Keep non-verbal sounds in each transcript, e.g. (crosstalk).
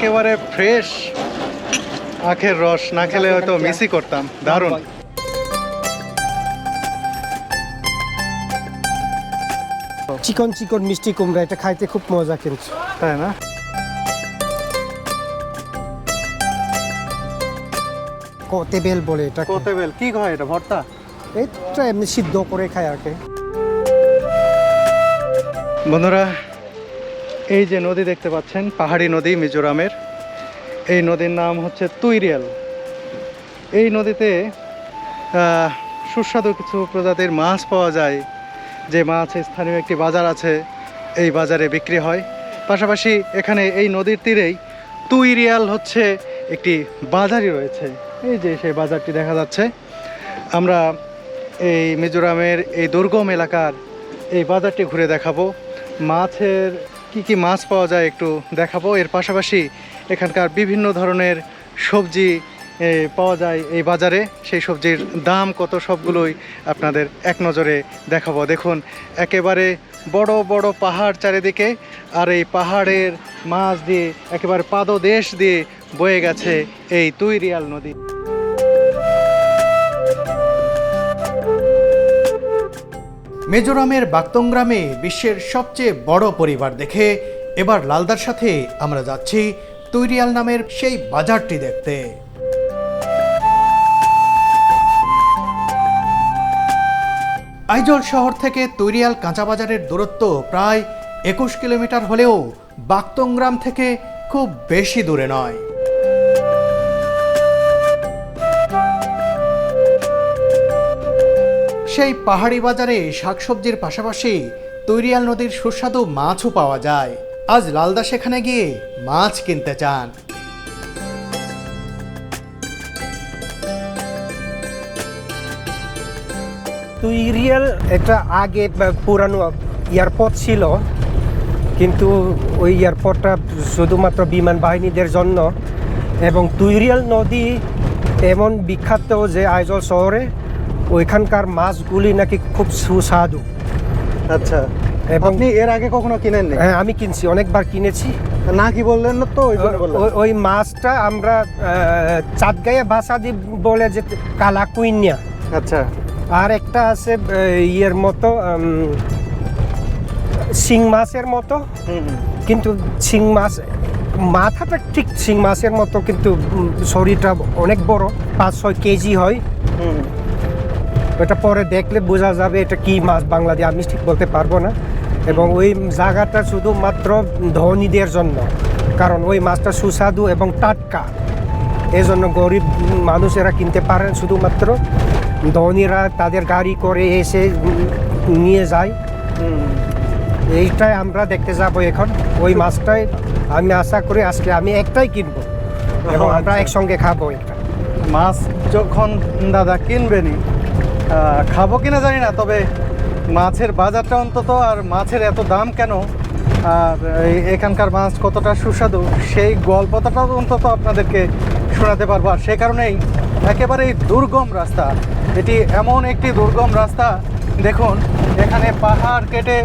একেবারে ফ্রেশ আখের রস না খেলে হয়তো মিসই করতাম। দারুণ। চিকন চিকন মিষ্টি কুমড়া এটা খাইতে খুব মজা কিন্তু। তাই না? কতেবেল বলে এটা কোতেবেল কি হয় এটা ভর্তা? এটা এমনি সিদ্ধ করে খায় আর কি বন্ধুরা এই যে নদী দেখতে পাচ্ছেন, পাহাড়ি নদী মিজোরামের। এই নদীর নাম হচ্ছে তুইরিয়াল। এই নদীতে সুস্বাদু কিছু প্রজাতির মাছ পাওয়া যায়। যে মাছ স্থানীয় একটি বাজার আছে, এই বাজারে বিক্রি হয়। পাশাপাশি এখানে এই নদীর তীরেই তুইরিয়াল হচ্ছে একটি বাজারই রয়েছে। এই যে সেই বাজারটি দেখা যাচ্ছে। আমরা এই মিজোরামের এই দুর্গম এলাকার এই বাজারটি ঘুরে দেখাবো। মাছের কি কি মাছ পাওয়া যায় একটু দেখাবো? এর পাশাপাশি এখানকার বিভিন্ন ধরনের সবজি পাওয়া যায় এই বাজারে। সেই সবজির দাম কত সবগুলোই আপনাদের এক নজরে দেখাবো। দেখুন, একেবারে বড় বড় পাহাড় চারিদিকে আর এই পাহাড়ের মাছ দিয়ে, একেবারে পাদদেশ দিয়ে বয়ে গেছে এই তুইরিয়াল নদী। মেজোরামের বাক্তং গ্রামে বিশ্বের সবচেয়ে বড় পরিবার দেখে এবার লালদার সাথে আমরা যাচ্ছি তৈরিয়াল নামের সেই বাজারটি দেখতে। আইজল শহর থেকে তৈরিয়াল কাঁচা বাজারের দূরত্ব প্রায় একুশ কিলোমিটার হলেও বাক্তং গ্রাম থেকে খুব বেশি দূরে নয়। সেই পাহাড়ি বাজারে শাকসবজির পাশাপাশি তৈরিয়াল নদীর সুস্বাদু মাছও পাওয়া যায়। আজ লালদা সেখানে গিয়ে মাছ কিনতে চান। তুই একটা আগে পুরানো এয়ারপোর্ট ছিল, কিন্তু ওই এয়ারপোর্টটা শুধুমাত্র বিমান বাহিনীদের জন্য এবং তুইরিয়াল নদী এমন বিখ্যাত যে আইজল শহরে ওইখানকার মাছগুলি নাকি খুব সুস্বাদু। আচ্ছা। এবং আপনি এর আগে কখনো কিনেননি? হ্যাঁ আমি কিনছি অনেকবার কিনেছি। না কি বললেন না তো? ওই মাছটা আমরা চাঁদগাঁয়া ভাষা দিয়ে বলে যে কালা কুইনিয়া। আচ্ছা। আর একটা আছে ইয়ের মতো শিং মাছের মতো। কিন্তু শিং মাছ মাথাটা ঠিক শিং মাছের মতো কিন্তু শরীরটা অনেক বড় পাঁচ ছয় কেজি হয়। ওটা পরে দেখলে বোঝা যাবে এটা কি মাছ বাংলাদেশ আমি ঠিক বলতে পারব না। এবং ওই জায়গাটা শুধুমাত্র ধনীদের জন্য। কারণ ওই মাছটা সুস্বাদু এবং টাটকা। এই জন্য গরিব মানুষেরা কিনতে পারেন শুধুমাত্র ধনীরা তাদের গাড়ি করে এসে নিয়ে যায়। এইটাই আমরা দেখতে যাব এখন। ওই মাছটাই আমি আশা করি আজকে আমি একটাই কিনবো। এবং আমরা আচ্ছা। একসঙ্গে খাব এটা। মাছ যখন দাদা কিনবেনই আহ, খাব কিনা জানি না, তবে মাছের বাজারটা অন্তত আর মাছের এত দাম কেন? আর এখানকার মাছ কতটা সুস্বাদু, সেই গল্পটা অন্তত আপনাদেরকে শোনাতে পারব। আর সে কারণেই একেবারেই দুর্গম রাস্তা। এটি এমন একটি দুর্গম রাস্তা, দেখুন, এখানে পাহাড় কেটে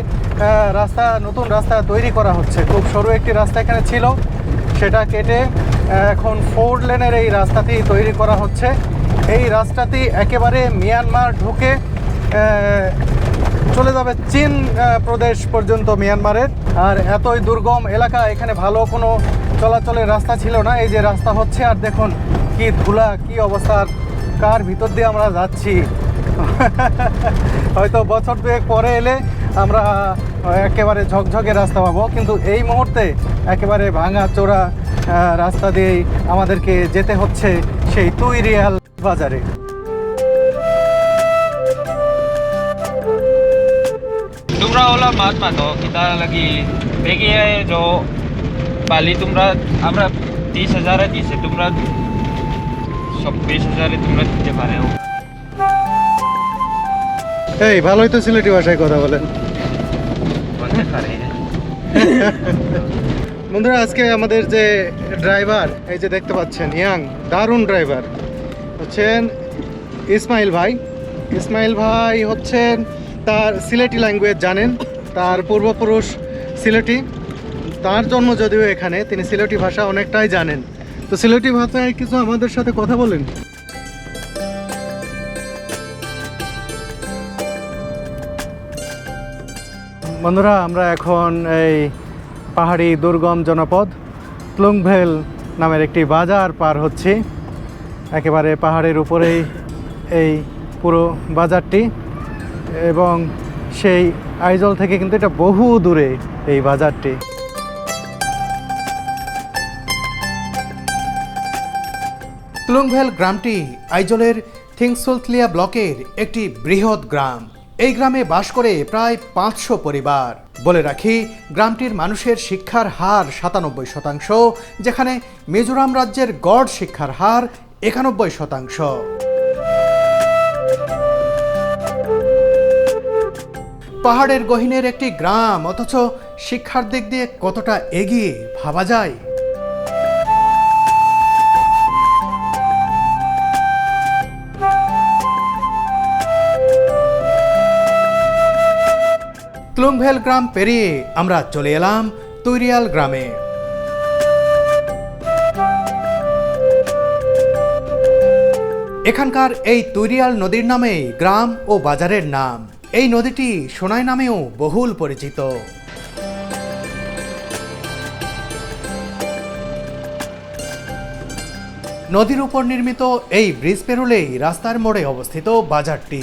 রাস্তা, নতুন রাস্তা তৈরি করা হচ্ছে। খুব সরু একটি রাস্তা এখানে ছিল, সেটা কেটে এখন ফোর লেনের এই রাস্তাটি তৈরি করা হচ্ছে। এই রাস্তাটি একেবারে মিয়ানমার ঢুকে চলে যাবে চীন প্রদেশ পর্যন্ত মিয়ানমারের। আর এতই দুর্গম এলাকা, এখানে ভালো কোনো চলাচলের রাস্তা ছিল না। এই যে রাস্তা হচ্ছে, আর দেখুন কি ধুলা, কি অবস্থা কার ভিতর দিয়ে আমরা যাচ্ছি। (laughs) হয়তো বছর দুয়েক পরে এলে আমরা একেবারে ঝকঝকে রাস্তা পাবো। কিন্তু এই মুহূর্তে একেবারে ভাঙা চোরা রাস্তা দিয়েই আমাদেরকে যেতে হচ্ছে সেই তুইরিয়াল বাজারে। তোমরা ওলা মাছ কি কিতা লাগি দেখি যো পালি তোমরা আমরা তিরিশ হাজারে দিছে তোমরা চব্বিশ হাজারে তোমরা দিতে পারে এই ভালোই তো সিলেটি ভাষায় কথা বলেন বন্ধুরা আজকে আমাদের যে ড্রাইভার এই যে দেখতে পাচ্ছেন ইয়াং দারুণ ড্রাইভার হচ্ছেন ইসমাইল ভাই। ইসমাইল ভাই হচ্ছেন তার সিলেটি ল্যাঙ্গুয়েজ জানেন, তার পূর্বপুরুষ সিলেটি। তার জন্ম যদিও এখানে, তিনি সিলেটি ভাষা অনেকটাই জানেন। তো সিলেটি ভাষায় কিছু আমাদের সাথে কথা বলেন। বন্ধুরা, আমরা এখন এই পাহাড়ি দুর্গম জনপদ, প্লুংভেল নামের একটি বাজার পার হচ্ছি। একেবারে পাহাড়ের উপরেই এই পুরো বাজারটি এবং সেই আইজল থেকে কিন্তু এটা বহু দূরে এই বাজারটি। তুলংভেল গ্রামটি আইজলের থিংসুলতলিয়া ব্লকের একটি বৃহৎ গ্রাম। এই গ্রামে বাস করে প্রায় পাঁচশো পরিবার। বলে রাখি, গ্রামটির মানুষের শিক্ষার হার সাতানব্বই শতাংশ, যেখানে মিজোরাম রাজ্যের গড় শিক্ষার হার একানব্বই শতাংশ। পাহাড়ের গহীনের একটি গ্রাম, অথচ শিক্ষার দিক দিয়ে কতটা এগিয়ে ভাবা যায়? তুলুংভেল গ্রাম পেরিয়ে আমরা চলে এলাম তৈরিয়াল গ্রামে। এখানকার এই তুইরিয়াল নদীর নামে গ্রাম ও বাজারের নাম। এই নদীটি সোনাই নামেও বহুল পরিচিত। নদীর উপর নির্মিত এই ব্রিজ পেরুলেই রাস্তার মোড়ে অবস্থিত বাজারটি।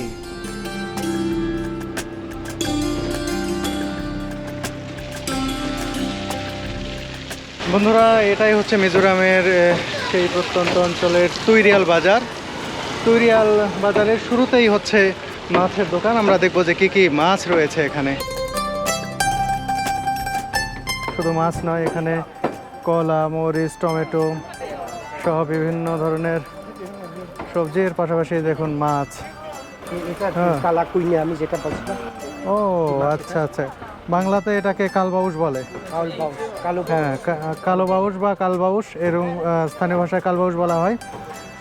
বন্ধুরা, এটাই হচ্ছে মিজোরামের সেই প্রত্যন্ত অঞ্চলের তুইরিয়াল বাজার। তুইরিয়াল বাজারের শুরুতেই হচ্ছে মাছের দোকান। আমরা দেখব যে কি কি মাছ রয়েছে এখানে। শুধু মাছ নয় এখানে কলা মরিচ টমেটো সহ বিভিন্ন ধরনের সবজির পাশাপাশি দেখুন মাছ। হ্যাঁ। আমি যেটা ও আচ্ছা আচ্ছা। বাংলাতে এটাকে কালবাউস বলে। হ্যাঁ কালো বাউস বা কালবাউস এরকম স্থানীয় ভাষায় কালবাউস বলা হয়।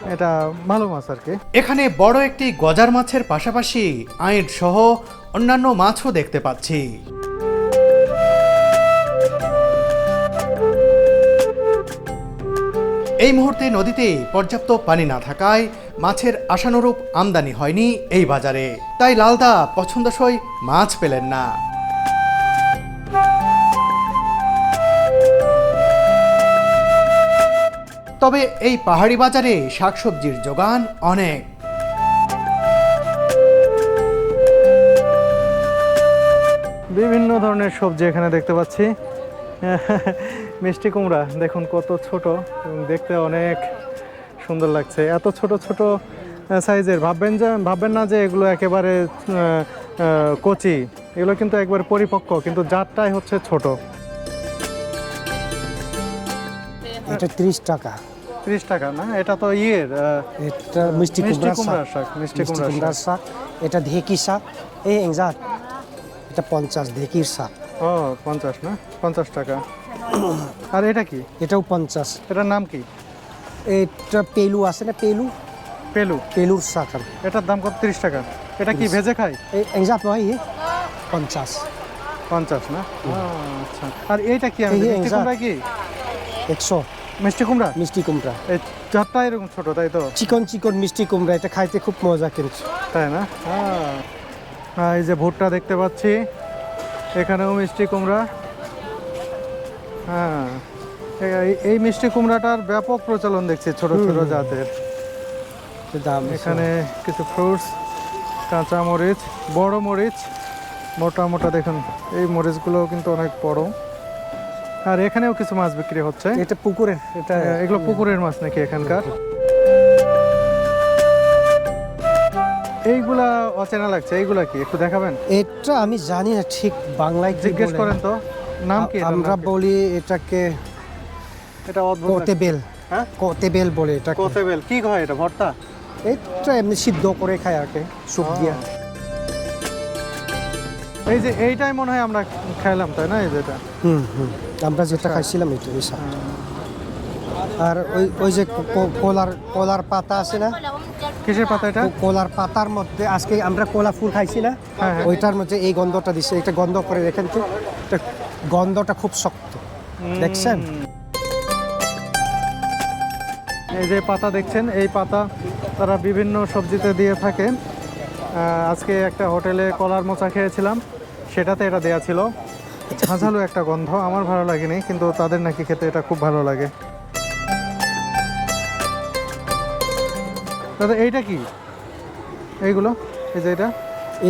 এটা ভালো মাছ আর কি। এখানে বড় একটি গজার মাছের পাশাপাশি আইট সহ অন্যান্য মাছও দেখতে পাচ্ছি। এই মুহূর্তে নদীতে পর্যাপ্ত পানি না থাকায় মাছের আশানুরূপ আমদানি হয়নি এই বাজারে। তাই লালদা পছন্দসই মাছ পেলেন না। তবে এই পাহাড়ি বাজারে শাকসবজির যোগান অনেক। বিভিন্ন ধরনের সবজি এখানে দেখতে পাচ্ছি। মিষ্টি কুমড়া দেখুন কত ছোট এবং দেখতে অনেক সুন্দর লাগছে। এত ছোট ছোট সাইজের ভাববেন যে ভাববেন না যে এগুলো একেবারে কচি। এগুলো কিন্তু একবার পরিপক্ক কিন্তু জাতটাই হচ্ছে ছোট। এটা ত্রিশ টাকা। ত্রিশ টাকা না? এটা তো ইয়ের এটা মিষ্টি মিষ্টি কুমড়া কুমড়ার শাক মিষ্টি কুমড়ার শাক। এটা ঢেকি শাক। এই এংজাত এটা পঞ্চাশ ঢেকির শাক। ও পঞ্চাশ না? পঞ্চাশ টাকা। (coughs) আর এটা কি? এটাও পঞ্চাশ। এটার নাম কি? এটা পেলু আছে না পেলু? পেলু। পেলুর শাক এটার দাম কত? তিরিশ টাকা। এটা কি ভেজে খায়? এই এংজাত নয় ইয়ে পঞ্চাশ। পঞ্চাশ না? আচ্ছা। আর এইটা কি আমি কি? একশো। মিষ্টি কুমড়া? মিষ্টি কুমড়া। এই চারটা এরকম ছোট তাই তো? চিকন চিকন মিষ্টি কুমড়া এটা খাইতে খুব মজা কিন্তু। তাই না? আহ, হ্যাঁ, এই যে ভুট্টা দেখতে পাচ্ছি। এখানেও মিষ্টি কুমড়া। হ্যাঁ। এই- এই মিষ্টি কুমড়াটার ব্যাপক প্রচলন দেখছি ছোট ছোট জাতের। দাম এখানে কিছু ফ্রুটস কাঁচা মরিচ বড় মরিচ। মোটা মোটা দেখুন এই মরিচগুলো কিন্তু অনেক বড়। আর এখানেও কিছু মাছ বিক্রি হচ্ছে? এটা পুকুরের এটা হ্যাঁ, এগুলো পুকুরের মাছ নাকি এখানকার? এইগুলা অচেনা লাগছে এইগুলা কি? একটু দেখাবেন? এটা আমি জানি না ঠিক বাংলায় জিজ্ঞেস। করেন তো নাম কি আমরা বলি এটাকে এটা অদ্ভুত। কোতেবেল। হ্যাঁ? কোতেবেল বলে এটা কোতেবেল কি হয় এটা ভর্তা? এটা এমনি সিদ্ধ করে খায় আর কি সুপ দিয়া। এই যে এইটাই মনে হয় আমরা খাইলাম তাই না এই যেটা হুম হুম। আমরা যেটা। খাইছিলাম এটা এই। আর ওই ওই যে কলার কলার পাতা আছে না কিসের পাতা এটা কলার পাতার মধ্যে আজকে আমরা কলা ফুল খাইছি না হ্যাঁ, হ্যাঁ। ওইটার মধ্যে এই গন্ধটা দিছে এটা গন্ধ করে দেখেন তো গন্ধটা খুব শক্ত দেখছেন এই যে পাতা দেখছেন এই পাতা তারা বিভিন্ন সবজিতে দিয়ে থাকে আজকে একটা হোটেলে কলার মোচা খেয়েছিলাম সেটাতে এটা দেয়া ছিল ঝাঁঝালো একটা গন্ধ আমার ভালো লাগেনি কিন্তু তাদের নাকি খেতে এটা খুব ভালো লাগে। দাদা এইটা কি? এইগুলো? এই যে এটা?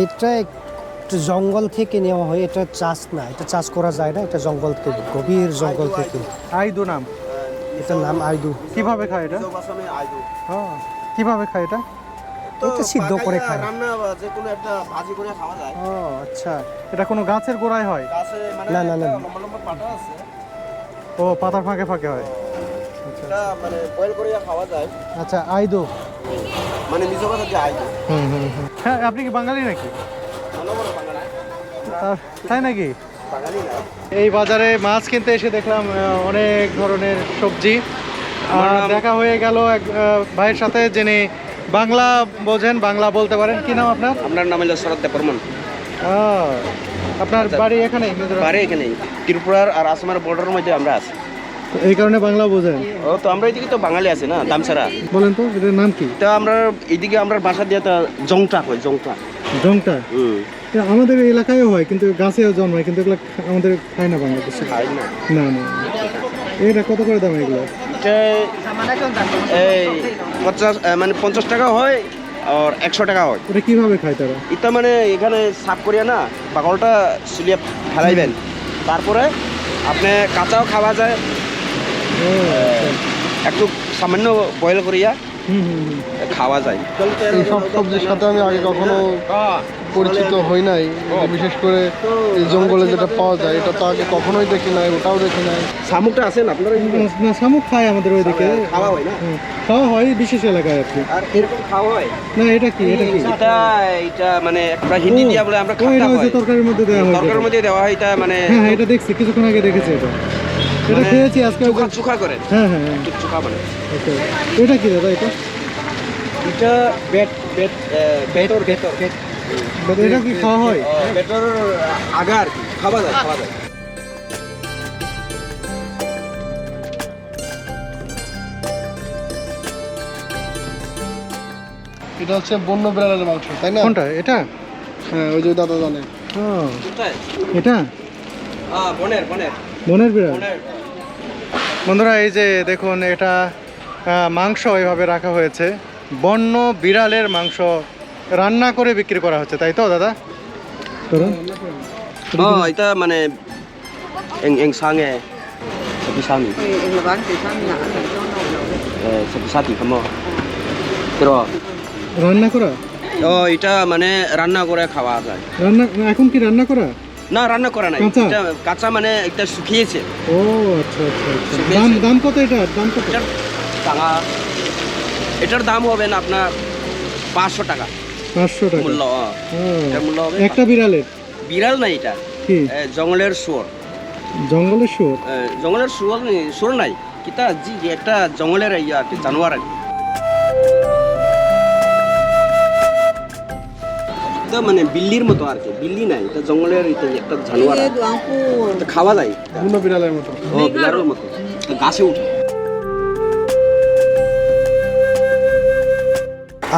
এটা একটু জঙ্গল থেকে নেওয়া হয় এটা চাষ না এটা চাষ করা যায় না এটা জঙ্গল থেকে গভীর জঙ্গল থেকে। আইদু। নাম? এটার নাম আইদু। কীভাবে খায় এটা? হ্যাঁ কীভাবে খায় এটা? এটা সিদ্ধ করে খায়। রান্না যে কোনো একটা ভাজি করে খাওয়া যায়। ও আচ্ছা। এটা কোনো গাছের গোড়ায় হয়? গাছে মানে না, না, না। লম্বা লম্বা পাতা আছে। ও পাতার ফাঁকে ফাঁকে হয়। এটা মানে বয়েল করে খাওয়া যায়। আচ্ছা আইদু। মানে মিজো কথা যে আইতো হুম হুম। হ্যাঁ আপনি কি বাঙালি নাকি? তাই নাকি? এই বাজারে মাছ কিনতে এসে দেখলাম অনেক ধরনের সবজি। আর দেখা হয়ে গেল এক ভাইয়ের সাথে যিনি বাংলা বোঝেন বাংলা বলতে পারেন। কি নাম আপনার? আপনার নাম হলো শরৎ দেববর্মন আহ, আপনার বাড়ি এখানে বাড়ি এখানে ত্রিপুরার আর আসামের বর্ডারের মধ্যে আমরা আছি। এই কারণে বাংলা বোঝেন? ও তো আমরা এদিকে তো বাঙালি আছে না দামসারা বলেন তো এটার নাম কি? তো আমরা এদিকে আমরা বাসা দিয়ে তো জংটা হয় জংটা। জংটা? হুম। আমাদের এলাকায়ও হয় কিন্তু গাছেও জন্মায় কিন্তু এগুলো আমাদের খায় না বাংলাদেশে। না। না না। এটা কত করে দাম এগুলো? এই পঞ্চাশ মানে পঞ্চাশ টাকা হয় আর একশো টাকা হয়। ওটা কীভাবে খায় তারা? এটা মানে এখানে সাফ করিয়া না বাকলটা সিলিয়ে ফেলাইবেন। তারপরে আপনি কাঁচাও খাওয়া যায়। একটু সামান্য বয়েল করিয়া হুম হুম। খাওয়া যায়। এই সব সবজির সাথে আমি আগে কখনো পরিচিত হই নাই। বিশেষ করে এই জঙ্গলে যেটা পাওয়া যায় এটা তো আগে কখনোই দেখি নাই ওটাও দেখি নাই। শামুকটা আছেন আপনারা? না শামুক খায় আমাদের ওইদিকে। খাওয়া হয় না? খাওয়া হয় বিশেষ এলাকায় আর কি। আর এরকম খাওয়া হয়? না এটা কি এটা কি? এটা এটা মানে আমরা হিন্দি দিয়া বলে আমরা খাতা হয়। তরকারির মধ্যে দেওয়া হয় তরকারির মধ্যে দেওয়া হয় এটা মানে হ্যাঁ হ্যাঁ এটা দেখছি কিছুক্ষণ আগে দেখেছি এটা। এটা মানে খেয়েছি আজকে চোখা করে। হ্যাঁ হ্যাঁ হ্যাঁ। একটু চোখা মানে। ওকে। এটা কি দাদা এটা? এটা বেট বেট বেটর বেটর দাদা, এটা কি খাওয়া হয়? বেটর আগা আর কি খাওয়া যায় খাওয়া যায়। এটা হচ্ছে বন্য বিড়ালের মাংস তাই না? কোনটা? এটা? হ্যাঁ ওই যে দাদা জানে। এটা? বনের বনের। বনের বিড়াল? বন্ধুরা এই যে দেখুন এটা মাংস এভাবে রাখা হয়েছে। বন্য বিড়ালের মাংস রান্না করে বিক্রি করা হচ্ছে তাই তো দাদা? ita মানে sati রান্না করা? oh এটা মানে রান্না করে খাওয়া যায়। রান্না এখন কি রান্না করা? না রান্না করা নাই। এটা কাঁচা মানে এটা শুকিয়েছে। ও আচ্ছা আচ্ছা আচ্ছা। দাম দাম কত এটা? দাম কত? টাকা এটার দাম হবে না আপনার পাঁচশো টাকা। পাঁচশো টাকা? মূল্য এটার হবে একটা বিড়ালের? বিড়াল নাই এটা। জঙ্গলের শুয়োর। জঙ্গলের শুয়োর? জঙ্গলের শুয়োর শুয়োর নাই। কিতা জি একটা জঙ্গলের ইয়া আর কি, জানোয়ার আর। মানে বিল্লির মতো আর কি বিল্লি নাই এটা জঙ্গলের এটা একটা জানোয়ার খাওয়া যায়। বিড়ালের মতো। ও বিড়ালের মতো। গাছে উঠে।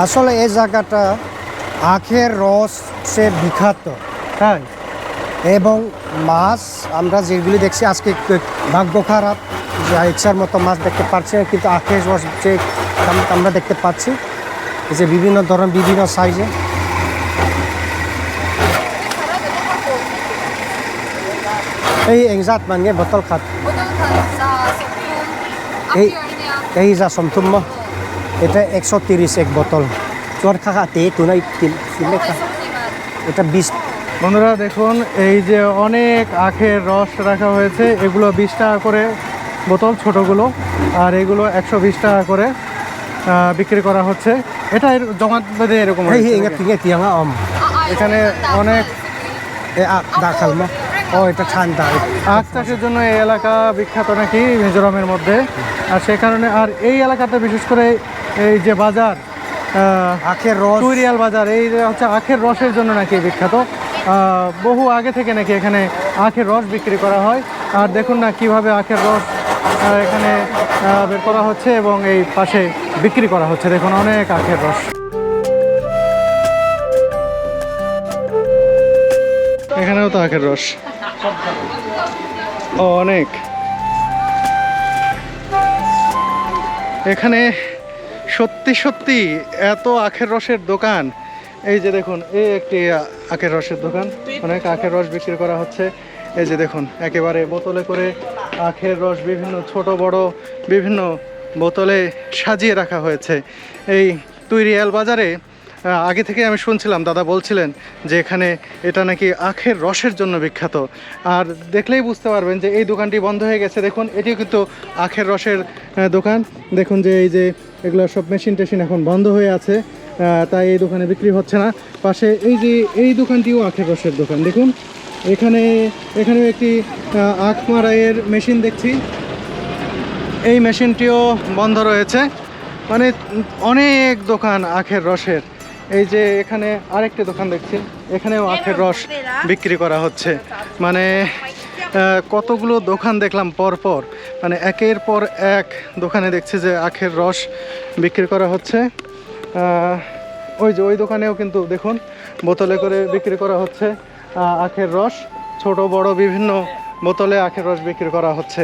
আসলে এই জায়গাটা আখের রস সে বিখ্যাত। হ্যাঁ? এবং মাছ আমরা যেগুলি দেখছি আজকে ভাগ্য খারাপ। যে ইচ্ছার মতো মাছ দেখতে পাচ্ছি না, কিন্তু আখের রস যে আমরা দেখতে পাচ্ছি যে বিভিন্ন ধরনের বিভিন্ন সাইজে। এই এংজাত মানে বটল খাত। এই এই যা সমতুম্য এটা একশো তিরিশ এক বোতল। চোর খাখা তে তুনাই এটা বিশ বন্ধুরা দেখুন এই যে অনেক আখের রস রাখা হয়েছে এগুলো বিশ টাকা করে বোতল ছোটোগুলো আর এগুলো একশো বিশ টাকা করে বিক্রি করা হচ্ছে। এটা এর- জমাট বেঁধে এরকম. এখানে অনেক mo. Oh, এটা ঠান্ডা। আখ চাষের জন্য এই এলাকা বিখ্যাত নাকি মিজোরামের মধ্যে। আর সে কারণে আর এই এলাকাতে বিশেষ করে এই যে বাজার আখের রস। টুরিয়াল বাজার এই হচ্ছে আখের রসের জন্য নাকি বিখ্যাত? বহু আগে থেকে নাকি এখানে আখের রস বিক্রি করা হয়। আর দেখুন না কীভাবে আখের রস এখানে বের করা হচ্ছে এবং এই পাশে বিক্রি করা হচ্ছে। দেখুন অনেক আখের রস। এখানেও তো আখের রস। ও অনেক। এখানে সত্যি সত্যি, এত আখের রসের দোকান। এই যে দেখুন, এই একটি আখের রসের দোকান। অনেক আখের রস বিক্রি করা হচ্ছে। এই যে দেখুন, একেবারে বোতলে করে আখের রস বিভিন্ন ছোট, বড়, বিভিন্ন বোতলে সাজিয়ে রাখা হয়েছে। এই তুইরিয়াল বাজারে আগে থেকে আমি শুনছিলাম, দাদা বলছিলেন যে এখানে এটা নাকি আখের রসের জন্য বিখ্যাত। আর দেখলেই বুঝতে পারবেন যে এই দোকানটি বন্ধ হয়ে গেছে। দেখুন, এটিও কিন্তু আখের রসের দোকান। দেখুন যে এই যে এগুলো সব মেশিন টেশিন এখন বন্ধ হয়ে আছে তাই এই দোকানে বিক্রি হচ্ছে না। পাশে এই যে এই দোকানটিও আখের রসের দোকান দেখুন। এখানে এখানেও একটি আখ মারাইয়ের মেশিন দেখছি। এই মেশিনটিও বন্ধ রয়েছে। মানে অনেক দোকান আখের রসের। এই যে এখানে আরেকটি দোকান দেখছি এখানেও আখের রস বিক্রি করা হচ্ছে। মানে কতগুলো দোকান দেখলাম পর পর মানে একের পর এক দোকানে দেখছি যে আখের রস বিক্রি করা হচ্ছে। ওই যে ওই দোকানেও কিন্তু দেখুন, বোতলে করে বিক্রি করা হচ্ছে আখের রস। ছোট, বড়, বিভিন্ন বোতলে আখের রস বিক্রি করা হচ্ছে।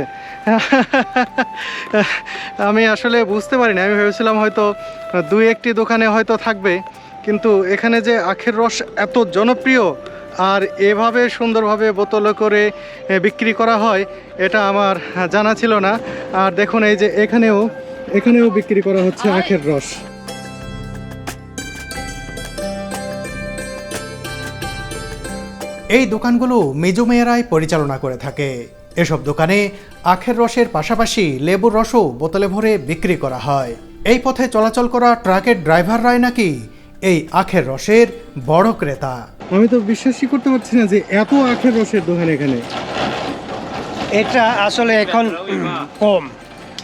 (laughs) আমি আসলে বুঝতে পারিনি। আমি ভেবেছিলাম হয়তো দুই, একটি দোকানে হয়তো থাকবে, কিন্তু এখানে যে আখের রস এত জনপ্রিয় আর এভাবে সুন্দরভাবে বোতলে করে বিক্রি করা হয়, এটা আমার জানা ছিল না। আর দেখুন এই যে এখানেও এখানেও বিক্রি করা হচ্ছে আখের রস। এই দোকানগুলো মেজো মেয়েরাই পরিচালনা করে থাকে। এসব দোকানে আখের রসের পাশাপাশি লেবুর রসও বোতলে ভরে বিক্রি করা হয়। এই পথে চলাচল করা ট্রাকের ড্রাইভাররাই নাকি এই আখের রসের বড় ক্রেতা। আমি তো বিশ্বাসই করতে পারছি না যে এত আখের রসের দোকান এখানে। এটা আসলে এখন কম।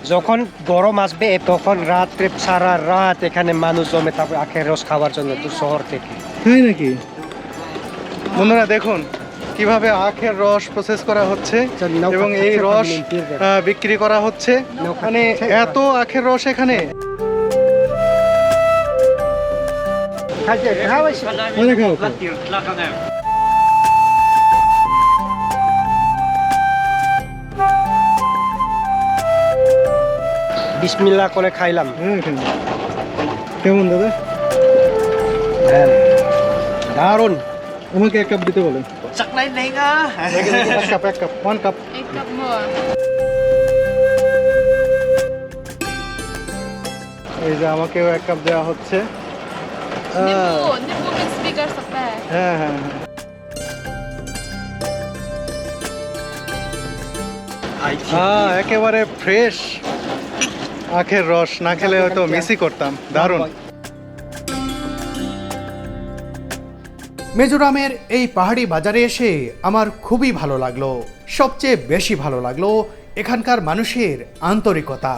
যখন গরম আসবে তখন রাত্রে সারা রাত এখানে মানুষ জমে তারপর আখের রস খাওয়ার জন্য তো শহর থেকে। তাই নাকি? বন্ধুরা দেখুন কীভাবে আখের রস প্রসেস করা হচ্ছে আচ্ছা, এবং এই রস যাবে। আহ, বিক্রি করা হচ্ছে। নৌকা মানে এত আখের রস এখানে। বিসমিল্লা করে হ্যাঁ, খাইলাম। কেমন দাদা? হ্যাঁ দারুণ। এক কাপ দিতে বলে কাপ এক কাপ ওয়ান কাপ এই যে আমাকেও এক কাপ দেওয়া হচ্ছে। একেবারে ফ্রেশ আখের রস না খেলে হয়তো করতাম. মিজোরামের এই পাহাড়ি বাজারে এসে আমার খুবই ভালো লাগল। সবচেয়ে বেশি ভালো লাগল এখানকার মানুষের আন্তরিকতা।